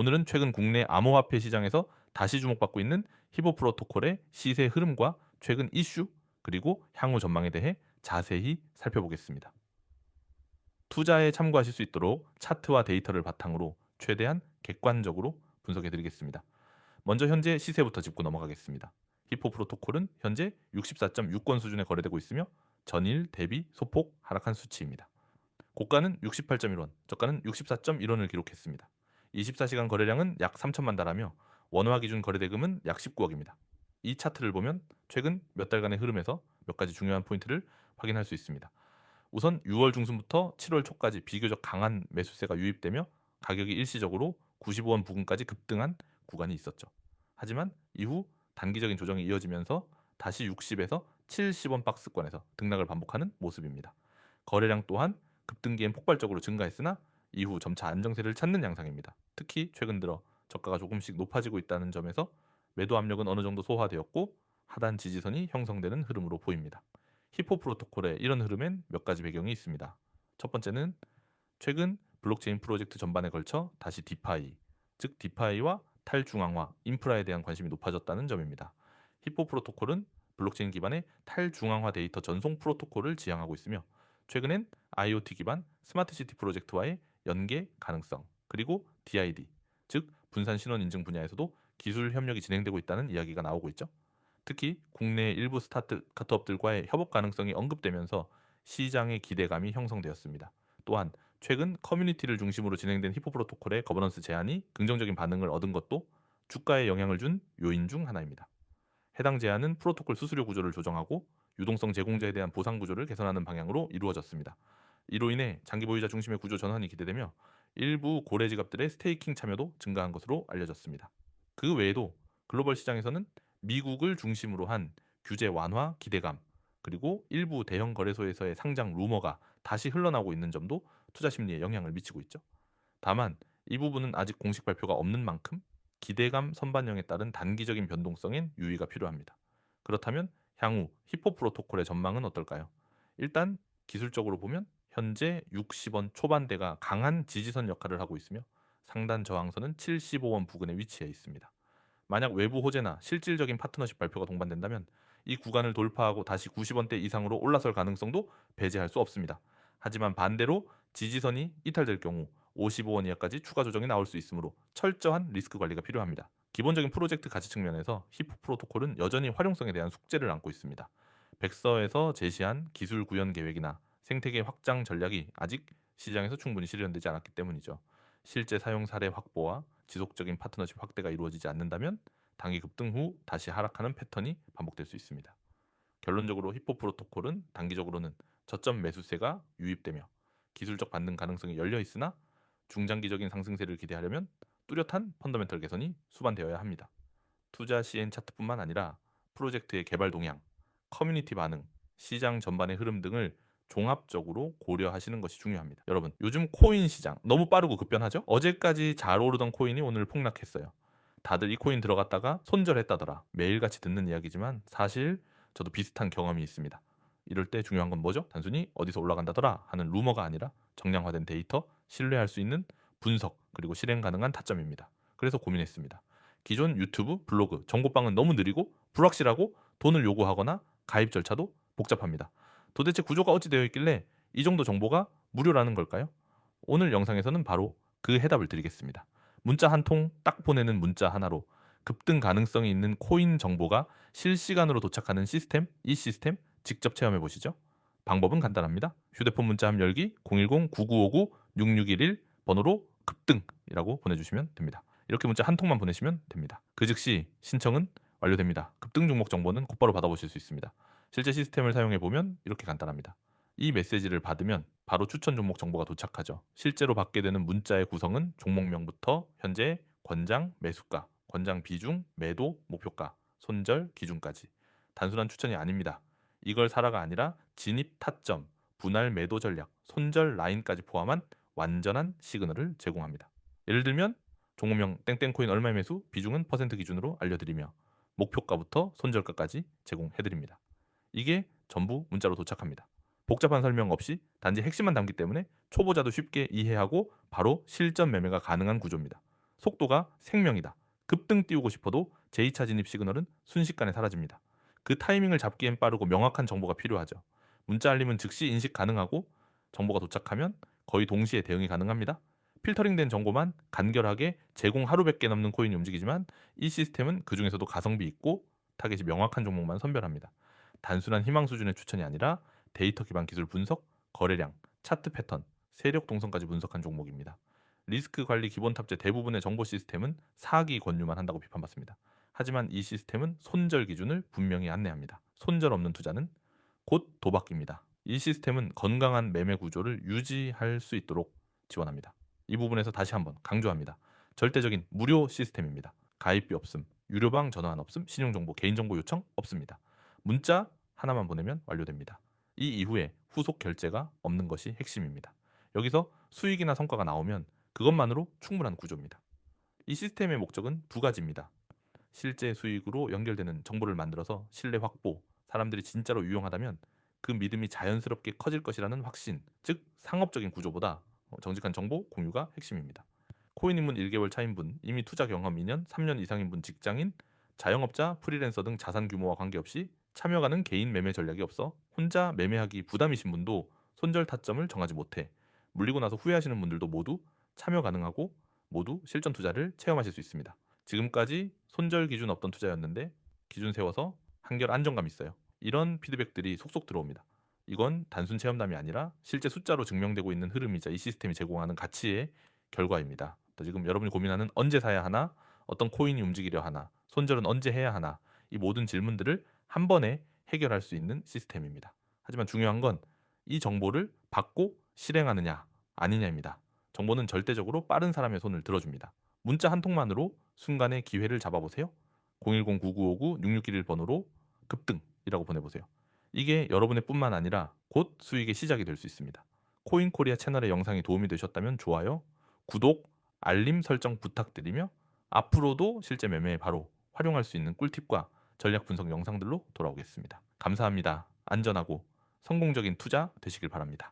오늘은 최근 국내 암호화폐 시장에서 다시 주목받고 있는 히보 프로토콜의 시세 흐름과 최근 이슈 그리고 향후 전망에 대해 자세히 살펴보겠습니다. 투자에 참고하실 수 있도록 차트와 데이터를 바탕으로 최대한 객관적으로 분석해 드리겠습니다. 먼저 현재 시세부터 짚고 넘어가겠습니다. 히포 프로토콜은 현재 64.6권 수준에 거래되고 있으며 전일 대비 소폭 하락한 수치입니다. 고가는 68.1원, 저가는 64.1원을 기록했습니다. 24시간 거래량은 약 3천만 달하며 원화 기준 거래 대금은 약 19억입니다. 이 차트를 보면 최근 몇 달간의 흐름에서 몇 가지 중요한 포인트를 확인할 수 있습니다. 우선 6월 중순부터 7월 초까지 비교적 강한 매수세가 유입되며 가격이 일시적으로 95원 부근까지 급등한 구간이 있었죠. 하지만 이후 단기적인 조정이 이어지면서 다시 60에서 70원 박스권에서 등락을 반복하는 모습입니다. 거래량 또한 급등기엔 폭발적으로 증가했으나 이후 점차 안정세를 찾는 양상입니다. 특히 최근 들어 저가가 조금씩 높아지고 있다는 점에서 매도 압력은 어느 정도 소화되었고 하단 지지선이 형성되는 흐름으로 보입니다. 히포 프로토콜의 이런 흐름엔 몇 가지 배경이 있습니다. 첫 번째는 최근 블록체인 프로젝트 전반에 걸쳐 다시 디파이, 즉 디파이와 탈중앙화, 인프라에 대한 관심이 높아졌다는 점입니다. 히포 프로토콜은 블록체인 기반의 탈중앙화 데이터 전송 프로토콜을 지향하고 있으며 최근엔 IoT 기반 스마트 시티 프로젝트와의 연계 가능성, 그리고 DID, 즉 분산 신원 인증 분야에서도 기술 협력이 진행되고 있다는 이야기가 나오고 있죠. 특히 국내 일부 스타트업들과의 협업 가능성이 언급되면서 시장의 기대감이 형성되었습니다. 또한 최근 커뮤니티를 중심으로 진행된 히포 프로토콜의 거버넌스 제안이 긍정적인 반응을 얻은 것도 주가에 영향을 준 요인 중 하나입니다. 해당 제안은 프로토콜 수수료 구조를 조정하고 유동성 제공자에 대한 보상 구조를 개선하는 방향으로 이루어졌습니다. 이로 인해 장기 보유자 중심의 구조 전환이 기대되며 일부 고래 지갑들의 스테이킹 참여도 증가한 것으로 알려졌습니다. 그 외에도 글로벌 시장에서는 미국을 중심으로 한 규제 완화 기대감 그리고 일부 대형 거래소에서의 상장 루머가 다시 흘러나오고 있는 점도 투자 심리에 영향을 미치고 있죠. 다만 이 부분은 아직 공식 발표가 없는 만큼 기대감 선반영에 따른 단기적인 변동성엔 유의가 필요합니다. 그렇다면 향후 히포 프로토콜의 전망은 어떨까요? 일단 기술적으로 보면 현재 60원 초반대가 강한 지지선 역할을 하고 있으며 상단 저항선은 75원 부근에 위치해 있습니다. 만약 외부 호재나 실질적인 파트너십 발표가 동반된다면 이 구간을 돌파하고 다시 90원대 이상으로 올라설 가능성도 배제할 수 없습니다. 하지만 반대로 지지선이 이탈될 경우 55원 이하까지 추가 조정이 나올 수 있으므로 철저한 리스크 관리가 필요합니다. 기본적인 프로젝트 가치 측면에서 히프 프로토콜은 여전히 활용성에 대한 숙제를 안고 있습니다. 백서에서 제시한 기술 구현 계획이나 생태계 확장 전략이 아직 시장에서 충분히 실현되지 않았기 때문이죠. 실제 사용 사례 확보와 지속적인 파트너십 확대가 이루어지지 않는다면 단기 급등 후 다시 하락하는 패턴이 반복될 수 있습니다. 결론적으로 히포 프로토콜은 단기적으로는 저점 매수세가 유입되며 기술적 반등 가능성이 열려 있으나 중장기적인 상승세를 기대하려면 뚜렷한 펀더멘털 개선이 수반되어야 합니다. 투자 시엔 차트뿐만 아니라 프로젝트의 개발 동향, 커뮤니티 반응, 시장 전반의 흐름 등을 종합적으로 고려하시는 것이 중요합니다. 여러분, 요즘 코인 시장 너무 빠르고 급변하죠? 어제까지 잘 오르던 코인이 오늘 폭락했어요. 다들 이 코인 들어갔다가 손절했다더라. 매일같이 듣는 이야기지만 사실 저도 비슷한 경험이 있습니다. 이럴 때 중요한 건 뭐죠? 단순히 어디서 올라간다더라 하는 루머가 아니라 정량화된 데이터, 신뢰할 수 있는 분석, 그리고 실행 가능한 타점입니다. 그래서 고민했습니다. 기존 유튜브, 블로그, 정보방은 너무 느리고 불확실하고 돈을 요구하거나 가입 절차도 복잡합니다. 도대체 구조가 어찌 되어 있길래 이 정도 정보가 무료라는 걸까요? 오늘 영상에서는 바로 그 해답을 드리겠습니다. 문자 한 통 딱 보내는 문자 하나로 급등 가능성이 있는 코인 정보가 실시간으로 도착하는 시스템, 이 시스템 직접 체험해 보시죠. 방법은 간단합니다. 휴대폰 문자 함 열기 010-9959-6611 번호로 급등이라고 보내주시면 됩니다. 이렇게 문자 한 통만 보내시면 됩니다. 그 즉시 신청은 완료됩니다. 급등 종목 정보는 곧바로 받아보실 수 있습니다. 실제 시스템을 사용해 보면 이렇게 간단합니다. 이 메시지를 받으면 바로 추천 종목 정보가 도착하죠. 실제로 받게 되는 문자의 구성은 종목명부터 현재 권장 매수가, 권장 비중, 매도, 목표가, 손절, 기준까지 단순한 추천이 아닙니다. 이걸 사라가 아니라 진입 타점, 분할 매도 전략, 손절 라인까지 포함한 완전한 시그널을 제공합니다. 예를 들면 종목명 땡땡코인 얼마 매수 비중은 퍼센트 기준으로 알려드리며 목표가부터 손절가까지 제공해드립니다. 이게 전부 문자로 도착합니다. 복잡한 설명 없이 단지 핵심만 담기 때문에 초보자도 쉽게 이해하고 바로 실전 매매가 가능한 구조입니다. 속도가 생명이다. 급등 띄우고 싶어도 제2차 진입 시그널은 순식간에 사라집니다. 그 타이밍을 잡기엔 빠르고 명확한 정보가 필요하죠. 문자 알림은 즉시 인식 가능하고 정보가 도착하면 거의 동시에 대응이 가능합니다. 필터링된 정보만 간결하게 제공 하루백 개 넘는 코인이 움직이지만 이 시스템은 그 중에서도 가성비 있고 타겟이 명확한 종목만 선별합니다. 단순한 희망 수준의 추천이 아니라 데이터 기반 기술 분석, 거래량, 차트 패턴, 세력 동선까지 분석한 종목입니다. 리스크 관리 기본 탑재 대부분의 정보 시스템은 사기 권유만 한다고 비판받습니다. 하지만 이 시스템은 손절 기준을 분명히 안내합니다. 손절 없는 투자는 곧 도박입니다. 이 시스템은 건강한 매매 구조를 유지할 수 있도록 지원합니다. 이 부분에서 다시 한번 강조합니다. 절대적인 무료 시스템입니다. 가입비 없음, 유료방 전화한 없음, 신용정보, 개인정보 요청 없습니다. 문자 하나만 보내면 완료됩니다. 이 이후에 후속 결제가 없는 것이 핵심입니다. 여기서 수익이나 성과가 나오면 그것만으로 충분한 구조입니다. 이 시스템의 목적은 두 가지입니다. 실제 수익으로 연결되는 정보를 만들어서 신뢰 확보, 사람들이 진짜로 유용하다면 그 믿음이 자연스럽게 커질 것이라는 확신, 즉 상업적인 구조보다 정직한 정보 공유가 핵심입니다. 코인 입문 1개월 차인 분, 이미 투자 경험 2년, 3년 이상인 분 직장인, 자영업자, 프리랜서 등 자산 규모와 관계없이 참여 가능 개인 매매 전략이 없어 혼자 매매하기 부담이신 분도 손절 타점을 정하지 못해 물리고 나서 후회하시는 분들도 모두 참여 가능하고 모두 실전 투자를 체험하실 수 있습니다. 지금까지 손절 기준 없던 투자였는데 기준 세워서 한결 안정감 있어요. 이런 피드백들이 속속 들어옵니다. 이건 단순 체험담이 아니라 실제 숫자로 증명되고 있는 흐름이자 이 시스템이 제공하는 가치의 결과입니다. 지금 여러분이 고민하는 언제 사야 하나, 어떤 코인이 움직이려 하나, 손절은 언제 해야 하나, 이 모든 질문들을 한 번에 해결할 수 있는 시스템입니다. 하지만 중요한 건 이 정보를 받고 실행하느냐 아니냐입니다. 정보는 절대적으로 빠른 사람의 손을 들어줍니다. 문자 한 통만으로 순간의 기회를 잡아보세요. 010-9959-6611 번호로 급등이라고 보내보세요. 이게 여러분의 뿐만 아니라 곧 수익의 시작이 될 수 있습니다. 코인코리아 채널의 영상이 도움이 되셨다면 좋아요, 구독, 알림 설정 부탁드리며 앞으로도 실제 매매에 바로 활용할 수 있는 꿀팁과 전략 분석 영상들로 돌아오겠습니다. 감사합니다. 안전하고 성공적인 투자 되시길 바랍니다.